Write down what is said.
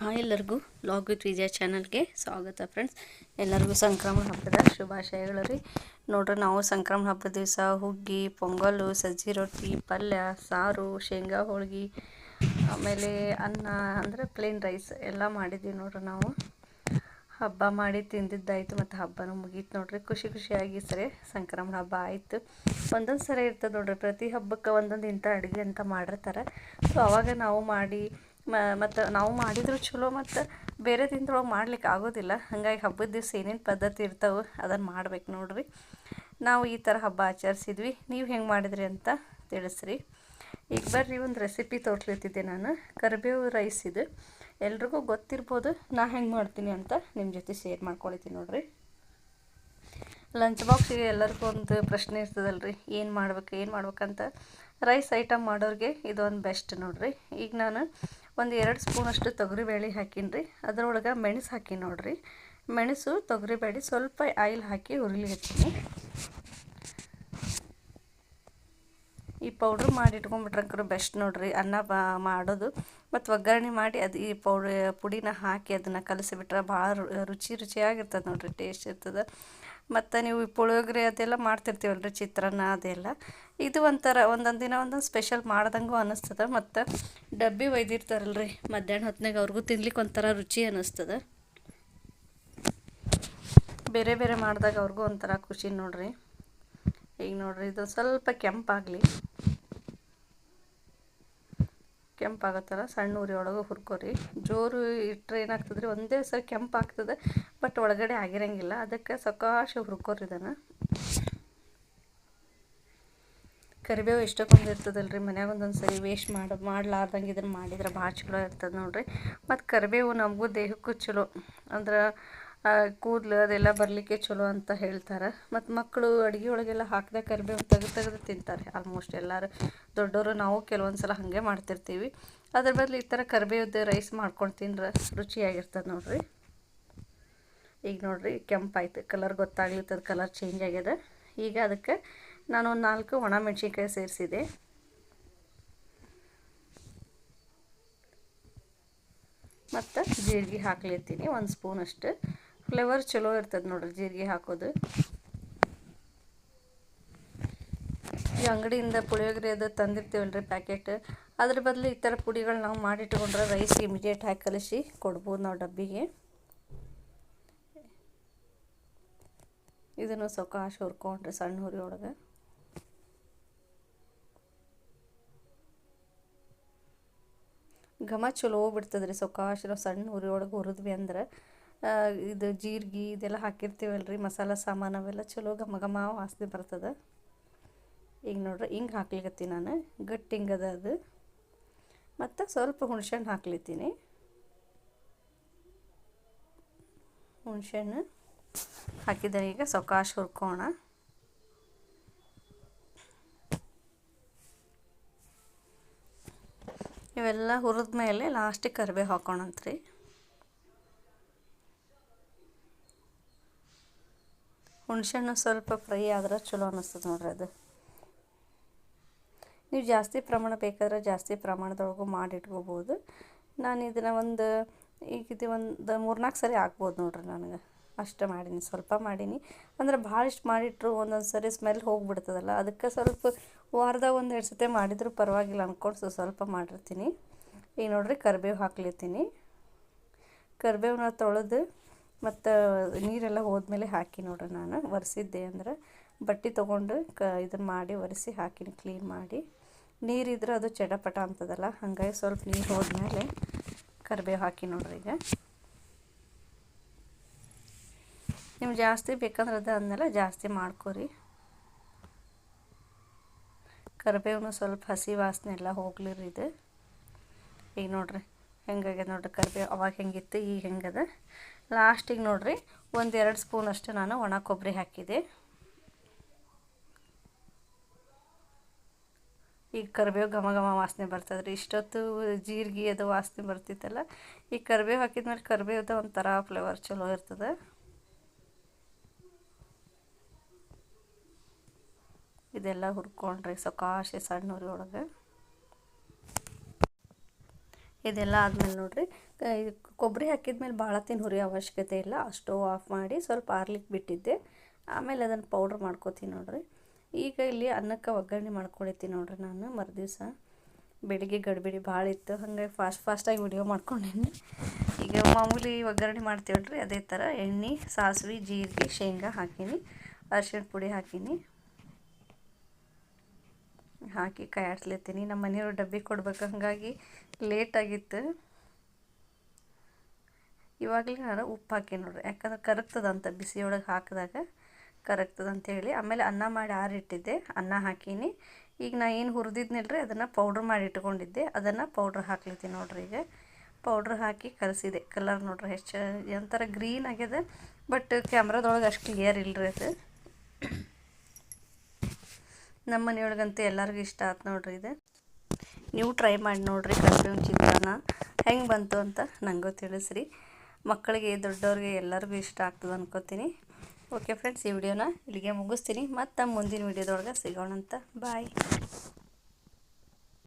Hi ಎಲ್ಲರಿಗೂ log with ವಿಜಯ ಚಾನಲ್ಗೆ ಸ್ವಾಗತ ಫ್ರೆಂಡ್ಸ್ ಎಲ್ಲರಿಗೂ ಸಂಕ್ರಮಣ ಹಬ್ಬದ ಶುಭಾಶಯಗಳು ರೀ. ನೋಡ್ರಿ, ನಾವು ಸಂಕ್ರಮಣ ಹಬ್ಬದ ದಿವಸ ಹುಗ್ಗಿ, ಪೊಂಗಲು, ಸಜ್ಜಿ ರೊಟ್ಟಿ, ಪಲ್ಯ, ಸಾರು, ಶೇಂಗಾ, ಹೋಳ್ಗೆ, ಆಮೇಲೆ ಅನ್ನ ಅಂದರೆ ಪ್ಲೇನ್ ರೈಸ್ ಎಲ್ಲ ಮಾಡಿದ್ವಿ ನೋಡ್ರಿ ನಾವು. ಹಬ್ಬ ಮಾಡಿ ತಿಂದಿದ್ದಾಯಿತು ಮತ್ತು ಹಬ್ಬನೂ ಮುಗೀತು ನೋಡ್ರಿ. ಖುಷಿ ಖುಷಿಯಾಗಿ ಸರಿ ಸಂಕ್ರಮಣ ಹಬ್ಬ ಆಯಿತು. ಒಂದೊಂದು ಸರಿ ಇರ್ತದೆ ನೋಡ್ರಿ, ಪ್ರತಿ ಹಬ್ಬಕ್ಕೆ ಒಂದೊಂದು ಇಂಥ ಅಡುಗೆ ಅಂತ ಮಾಡಿರ್ತಾರೆ. ಸೊ ಅವಾಗ ನಾವು ಮಾಡಿ ಮತ್ತು ನಾವು ಮಾಡಿದ್ರು ಚಲೋ, ಮತ್ತು ಬೇರೆ ದಿನದೊಳಗೆ ಮಾಡ್ಲಿಕ್ಕೆ ಆಗೋದಿಲ್ಲ. ಹಾಗಾಗಿ ಹಬ್ಬದ ದಿವಸ ಏನೇನು ಪದ್ಧತಿ ಇರ್ತಾವೆ ಅದನ್ನು ಮಾಡ್ಬೇಕು ನೋಡ್ರಿ. ನಾವು ಈ ಥರ ಹಬ್ಬ ಆಚರಿಸಿದ್ವಿ. ನೀವು ಹೆಂಗೆ ಮಾಡಿದ್ರಿ ಅಂತ ತಿಳಿಸ್ರಿ. ಈಗ ಬರ್ರಿ, ಒಂದು ರೆಸಿಪಿ ತೋರ್ಸ್ಲಿತ್ತಿದ್ದೆ ನಾನು. ಕರಿಬೇವು ರೈಸ್ ಇದು. ಎಲ್ರಿಗೂ ಗೊತ್ತಿರ್ಬೋದು ನಾ ಹೆಂಗೆ ಮಾಡ್ತೀನಿ ಅಂತ ನಿಮ್ಮ ಜೊತೆ ಶೇರ್ ಮಾಡ್ಕೊಳ್ತೀನಿ ನೋಡ್ರಿ. ಲಂಚ್ ಬಾಕ್ಸಿಗೆ ಎಲ್ಲರಿಗೂ ಒಂದು ಪ್ರಶ್ನೆ ಇರ್ತದಲ್ರಿ. ಏನು ಮಾಡ್ಬೇಕು, ಏನು ಮಾಡ್ಬೇಕಂತ ರೈಸ್ ಐಟಮ್ ಮಾಡೋರಿಗೆ ಇದೊಂದು ಬೆಸ್ಟ್ ನೋಡ್ರಿ. ಈಗ ನಾನು ಒಂದು ಎರಡು ಸ್ಪೂನಷ್ಟು ತೊಗರಿಬೇಳೆ ಹಾಕಿನಿ ರೀ ಅದರೊಳಗೆ ಮೆಣಸು ಹಾಕಿ ನೋಡ್ರಿ. ಮೆಣಸು ತೊಗರಿಬೇಳೆ ಸ್ವಲ್ಪ ಆಯಿಲ್ ಹಾಕಿ ಹುರಿಲಿ ಹಚ್ಚೀನಿ. ಈ ಪೌಡ್ರ್ ಮಾಡಿ ಇಟ್ಕೊಂಡ್ಬಿಟ್ರಂಕರು ಬೆಸ್ಟ್ ನೋಡ್ರಿ. ಅನ್ನ ಮಾಡೋದು. ಮತ್ತು ಒಗ್ಗರಣೆ ಮಾಡಿ ಅದು ಈ ಪೌಡ್ರ್ ಪುಡಿನ ಹಾಕಿ ಅದನ್ನು ಕಲಸಿಬಿಟ್ರೆ ಭಾಳ ರುಚಿ ರುಚಿಯಾಗಿರ್ತದೆ ನೋಡ್ರಿ, ಟೇಸ್ಟ್ ಇರ್ತದೆ. ಮತ್ತು ನೀವು ಪುಳಿಯೋಗರೆ ಅದೆಲ್ಲ ಮಾಡ್ತಿರ್ತೀವಲ್ರಿ, ಚಿತ್ರಾನ್ನ ಅದೆಲ್ಲ. ಇದು ಒಂಥರ ಒಂದೊಂದು ದಿನ ಒಂದೊಂದು ಸ್ಪೆಷಲ್ ಮಾಡ್ದಂಗು ಅನ್ನಿಸ್ತದೆ ಮತ್ತು ಡಬ್ಬಿ ಒಯ್ದಿರ್ತಾರಲ್ರಿ, ಮಧ್ಯಾಹ್ನ ಹೊತ್ನಾಗ ಅವ್ರಿಗೂ ತಿನ್ಲಿಕ್ಕೆ ಒಂಥರ ರುಚಿ ಅನ್ನಿಸ್ತದೆ ಬೇರೆ ಬೇರೆ ಮಾಡಿದಾಗ ಅವ್ರಿಗೂ ಒಂಥರ ಖುಷಿ ನೋಡ್ರಿ. ಈಗ ನೋಡ್ರಿ, ಇದು ಸ್ವಲ್ಪ ಕೆಂಪಾಗಲಿ. ಕೆಂಪಾಗತ್ತಲ್ಲ, ಸಣ್ಣ ಉರಿ ಒಳಗೆ ಹುರ್ಕೋರಿ. ಜೋರು ಇಟ್ಟರೆ ಏನಾಗ್ತದೆ ರೀ ಒಂದೇ ಸರಿ ಕೆಂಪಾಗ್ತದೆ, ಬಟ್ ಒಳಗಡೆ ಆಗಿರಂಗಿಲ್ಲ. ಅದಕ್ಕೆ ಸಕಾಶ ಹುರ್ಕೋರಿ ಇದನ್ನು. ಕರಿಬೇವು ಎಷ್ಟಕ್ಕೊಂದು ಇರ್ತದಲ್ಲ ರೀ ಮನ್ಯಾಗ ಒಂದೊಂದು ಸರಿ ವೇಸ್ಟ್ ಮಾಡಿ, ಮಾಡಲಾರ್ದಂಗೆ ಇದನ್ನು ಮಾಡಿದ್ರೆ ಭಾಳ ಚಲೋ ಇರ್ತದೆ ನೋಡಿರಿ. ಮತ್ತು ಕರಿಬೇವು ನಮಗೂ ದೇಹಕ್ಕೂ ಚಲೋ. ಅಂದ್ರೆ ಕೂದಲು ಅದೆಲ್ಲ ಬರಲಿಕ್ಕೆ ಚಲೋ ಅಂತ ಹೇಳ್ತಾರೆ. ಮತ್ತು ಮಕ್ಕಳು ಅಡುಗೆ ಒಳಗೆಲ್ಲ ಹಾಕಿದ ಕರಿಬೇವು ತೆಗೆದು ತೆಗೆದು ತಿಂತಾರೆ. ಆಲ್ಮೋಸ್ಟ್ ಎಲ್ಲರೂ ದೊಡ್ಡವರು ನಾವು ಕೆಲವೊಂದು ಸಲ ಹಾಗೆ ಮಾಡ್ತಿರ್ತೀವಿ. ಅದ್ರ ಬದಲು ಈ ಥರ ಕರಿಬೇವ್ದು ರೈಸ್ ಮಾಡ್ಕೊಂಡು ತಿಂದ್ರೆ ರುಚಿಯಾಗಿರ್ತದೆ ನೋಡಿರಿ. ಈಗ ನೋಡಿರಿ ಕೆಂಪಾಯ್ತು ಕಲರ್ ಗೊತ್ತಾಗ್ಲಿತ್ತದ ಕಲರ್ ಚೇಂಜ್ ಆಗ್ಯದ. ಈಗ ಅದಕ್ಕೆ ನಾನು ಒಂದು ನಾಲ್ಕು ಒಣ ಮೆಣಸಿನ್ಕಾಯಿ ಸೇರಿಸಿದೆ. ಮತ್ತು ಜೀರಿಗೆ ಹಾಕ್ಲಿತ್ತೀನಿ, ಒಂದು ಸ್ಪೂನಷ್ಟು ಫ್ಲೇವರ್ ಚಲೋ ಇರ್ತದೆ ನೋಡ್ರಿ ಜೀರಿಗೆ ಹಾಕೋದು. ಈ ಅಂಗಡಿಯಿಂದ ಪುಳಿಯೋಗರೆ ಅದು ತಂದಿರ್ತೀವಲ್ರಿ ಪ್ಯಾಕೆಟ್. ಅದ್ರ ಬದಲು ಈ ಥರ ಪುಡಿಗಳು ನಾವು ಮಾಡಿಟ್ಕೊಂಡ್ರೆ ರೈಸ್ ಇಮಿಡಿಯೇಟ್ ಹಾಕಿ ಕಲಿಸಿ ಕೊಡ್ಬೋದು ನಾವು ಡಬ್ಬಿಗೆ. ಇದನ್ನು ಸೊಕಾಶ ಹುರ್ಕೊಂಡ್ರೆ ಸಣ್ಣ ಹುರಿ ಒಳಗೆ ಘಮ ಚಲೋ ಬಿಡ್ತದ್ರಿ ರೀ ಸಣ್ಣ ಹುರಿ ಒಳಗೆ ಹುರಿದ್ವಿ ಅಂದ್ರೆ ಇದು ಜೀರಿಗೆ ಇದೆಲ್ಲ ಹಾಕಿರ್ತೀವಲ್ರಿ, ಮಸಾಲೆ ಸಾಮಾನು ಅವೆಲ್ಲ ಚಲೋ ಘಮ ಘಮ ವಾಸನೆ ಬರ್ತದೆ. ಈಗ ನೋಡ್ರಿ, ಹಿಂಗೆ ಹಾಕ್ಲಿಕತ್ತೀನಿ ನಾನು, ಗಟ್ಟಿ ಹಿಂಗದ ಅದು. ಮತ್ತು ಸ್ವಲ್ಪ ಹುಣ್ಸೆಹಣ್ಣು ಹಾಕ್ಲಿತ್ತೀನಿ. ಹುಣ್ಸೆಹಣ್ಣು ಹಾಕಿದ್ರೆ ಈಗ ಸೊಕಾಶ್ ಹುರ್ಕೋಣ. ಇವೆಲ್ಲ ಹುರಿದ ಮೇಲೆ ಲಾಸ್ಟಿಗೆ ಕರಿಬೇವು ಹಾಕೋಣಂತ್ರಿ. ಹುಣ್ಸೆಹಣ್ಣು ಸ್ವಲ್ಪ ಫ್ರೈ ಆದ್ರೆ ಚಲೋ ಅನ್ನಿಸ್ತದೆ ನೋಡ್ರಿ ಅದು. ನೀವು ಜಾಸ್ತಿ ಪ್ರಮಾಣ ಬೇಕಾದ್ರೆ ಜಾಸ್ತಿ ಪ್ರಮಾಣದೊಳಗೂ ಮಾಡಿಟ್ಕೋಬೋದು ನಾನು ಇದನ್ನು ಒಂದು, ಈಗ ಇದು ಒಂದು ಮೂರ್ನಾಲ್ಕು ಸರಿ ಹಾಕ್ಬೋದು ನೋಡ್ರಿ ನನಗೆ. ಅಷ್ಟು ಮಾಡೀನಿ, ಸ್ವಲ್ಪ ಮಾಡೀನಿ. ಅಂದ್ರೆ ಭಾಳಷ್ಟು ಮಾಡಿಟ್ರು ಒಂದೊಂದು ಸರಿ ಸ್ಮೆಲ್ ಹೋಗಿಬಿಡ್ತದಲ್ಲ, ಅದಕ್ಕೆ ಸ್ವಲ್ಪ ವಾರದಾಗ ಒಂದು ಎರಡು ಸತಿ ಮಾಡಿದರೂ ಪರವಾಗಿಲ್ಲ ಅಂದ್ಕೊಂಡು ಸ್ವಲ್ಪ ಮಾಡಿರ್ತೀನಿ. ಈಗ ನೋಡ್ರಿ ಕರಿಬೇವು ಹಾಕ್ಲಿತ್ತೀನಿ ಕರಿಬೇವನ್ನ ತೊಳೆದು ಮತ್ತು ನೀರೆಲ್ಲ ಹೋದ್ಮೇಲೆ ಹಾಕಿ ನೋಡ್ರಿ ನಾನು. ಒರೆಸಿದ್ದೆ ಅಂದ್ರೆ ಬಟ್ಟೆ ತೊಗೊಂಡು ಕ ಇದನ್ನು ಮಾಡಿ ಒರೆಸಿ ಹಾಕಿನಿ ಕ್ಲೀನ್ ಮಾಡಿ. ನೀರಿದ್ರೆ ಅದು ಚಡಪಟ ಅಂತದಲ್ಲ, ಹಾಗಾಗಿ ಸ್ವಲ್ಪ ನೀರು ಹೋದ್ಮೇಲೆ ಕರಿಬೇವು ಹಾಕಿ ನೋಡ್ರಿ ಈಗ. ನೀವು ಜಾಸ್ತಿ ಬೇಕಂದ್ರೆ ಅದು ಅದನ್ನೆಲ್ಲ ಜಾಸ್ತಿ ಮಾಡ್ಕೋರಿ. ಕರಿಬೇವು ಸ್ವಲ್ಪ ಹಸಿ ವಾಸನೆ ಎಲ್ಲ ಹೋಗ್ಲಿರಿ ಇದು. ಈಗ ನೋಡ್ರಿ. ಹೆಂಗಾಗ್ಯದ ನೋಡ್ರಿ ಕರಿಬೇವು ಅವಾಗ ಹೆಂಗಿತ್ತು, ಈಗ ಹೆಂಗದ? ಲಾಸ್ಟಿಗೆ ನೋಡ್ರಿ ಒಂದು ಎರಡು ಸ್ಪೂನ್ ಅಷ್ಟು ನಾನು ಒಣ ಕೊಬ್ಬರಿ ಹಾಕಿದೆ. ಈಗ ಕರಿಬೇವು ಘಮ ಘಮ ವಾಸನೆ ಬರ್ತದೆ ರೀ ಇಷ್ಟೊತ್ತು ಜೀರಿಗೆ ಅದು ವಾಸನೆ ಬರ್ತಿತ್ತಲ್ಲ, ಈಗ ಕರಿಬೇವು ಹಾಕಿದ್ಮೇಲೆ ಕರಿಬೇವ್ದ ಒಂಥರ ಫ್ಲೇವರ್ ಚಲೋ ಇರ್ತದೆ. ಇದೆಲ್ಲ ಹುರ್ಕೊಂಡ್ರಿ ಸೊಕಾಶೆ ಸಣ್ಣ ಉರಿ ಒಳಗೆ ಇದೆಲ್ಲ ಆದಮೇಲೆ ನೋಡಿರಿ ಕೊಬ್ಬರಿ ಹಾಕಿದ್ಮೇಲೆ ಭಾಳ ತಿನ್ ಹುರಿಯೋ ಅವಶ್ಯಕತೆ ಇಲ್ಲ. ಸ್ಟವ್ ಆಫ್ ಮಾಡಿ ಸ್ವಲ್ಪ ಆರ್ಲಿಕ್ಕೆ ಬಿಟ್ಟಿದ್ದೆ. ಆಮೇಲೆ ಅದನ್ನು ಪೌಡ್ರ್ ಮಾಡ್ಕೋತೀನಿ ನೋಡಿರಿ. ಈಗ ಇಲ್ಲಿ ಅನ್ನಕ್ಕೆ ಒಗ್ಗರಣೆ ಮಾಡ್ಕೊಳಿತೀನಿ ನೋಡಿರಿ ನಾನು, ಮರುದಿವಸ. ಬೆಳಿಗ್ಗೆ ಗಡಿಬಿಡಿ ಭಾಳ ಇತ್ತು, ಹಾಗಾಗಿ ಫಾಸ್ಟ್ ಫಾಸ್ಟಾಗಿ ವಿಡಿಯೋ ಮಾಡ್ಕೊಂಡೇನಿ. ಈಗ ಮಾಮೂಲಿ ಒಗ್ಗರಣೆ ಮಾಡ್ತೀವಲ್ರಿ ಅದೇ ಥರ ಎಣ್ಣೆ, ಸಾಸಿವೆ, ಜೀರಿಗೆ, ಶೇಂಗಾ ಹಾಕೀನಿ, ಅರಿಶಿಣ ಪುಡಿ ಹಾಕೀನಿ. ಹಾಕಿ ಕಾಯಾಡ್ಸ್ಲತ್ತೀನಿ. ನಮ್ಮ ಮನೆಯವ್ರು ಡಬ್ಬಿ ಕೊಡ್ಬೇಕು. ಹಾಗಾಗಿ ಲೇಟಾಗಿತ್ತು ಇವಾಗಲೇ ನಾನು ಉಪ್ಪು ಹಾಕಿ ನೋಡ್ರಿ. ಯಾಕಂದ್ರೆ ಕರಗ್ತದಂತ, ಬಿಸಿಯೊಳಗೆ ಹಾಕಿದಾಗ ಕರಗ್ತದಂತೇಳಿ. ಆಮೇಲೆ ಅನ್ನ ಮಾಡಿ ಆರಿಟ್ಟಿದ್ದೆ. ಅನ್ನ ಹಾಕೀನಿ. ಈಗ ನಾ ಏನು ಹುರಿದಿದ್ನಿಲ್ರಿ, ಅದನ್ನು ಪೌಡ್ರ್ ಮಾಡಿ ಇಟ್ಕೊಂಡಿದ್ದೆ. ಅದನ್ನು ಪೌಡ್ರ್ ಹಾಕ್ಲಿತ್ತೀನಿ ನೋಡ್ರಿ ಈಗ. ಪೌಡ್ರ್ ಹಾಕಿ ಕಲಸಿದೆ ಕಲರ್ ನೋಡ್ರಿ ಎಷ್ಟು ಒಂಥರ ಗ್ರೀನ್ ಆಗ್ಯದ ಬಟ್ ಕ್ಯಾಮ್ರಾದೊಳಗೆ ಅಷ್ಟು ಕ್ಲಿಯರ್ ಇಲ್ಲರಿ ಅದು. ನಮ್ಮ ಮನೆಯೊಳಗಂತೂ ಎಲ್ಲರಿಗೂ ಇಷ್ಟ ಆಯ್ತು ನೋಡ್ರಿ ಇದು. ನೀವು ಟ್ರೈ ಮಾಡಿ ನೋಡ್ರಿ ಕರ್ಬೇವಿನ ಚಿತ್ರಾನ್ನ. ಹೆಂಗೆ ಬಂತು ಅಂತ ನನಗೂ ತಿಳಿಸ್ರಿ. ಮಕ್ಕಳಿಗೆ, ದೊಡ್ಡವ್ರಿಗೆ ಎಲ್ಲರಿಗೂ ಇಷ್ಟ ಆಗ್ತದೆ ಅನ್ಕೋತೀನಿ. ಓಕೆ ಫ್ರೆಂಡ್ಸ್ ಈ ವಿಡಿಯೋನ ಇಲ್ಲಿಗೆ ಮುಗಿಸ್ತೀನಿ. ಮತ್ತು ಮುಂದಿನ ವಿಡಿಯೋದೊಳಗೆ ಸಿಗೋಣ ಅಂತ ಬಾಯ್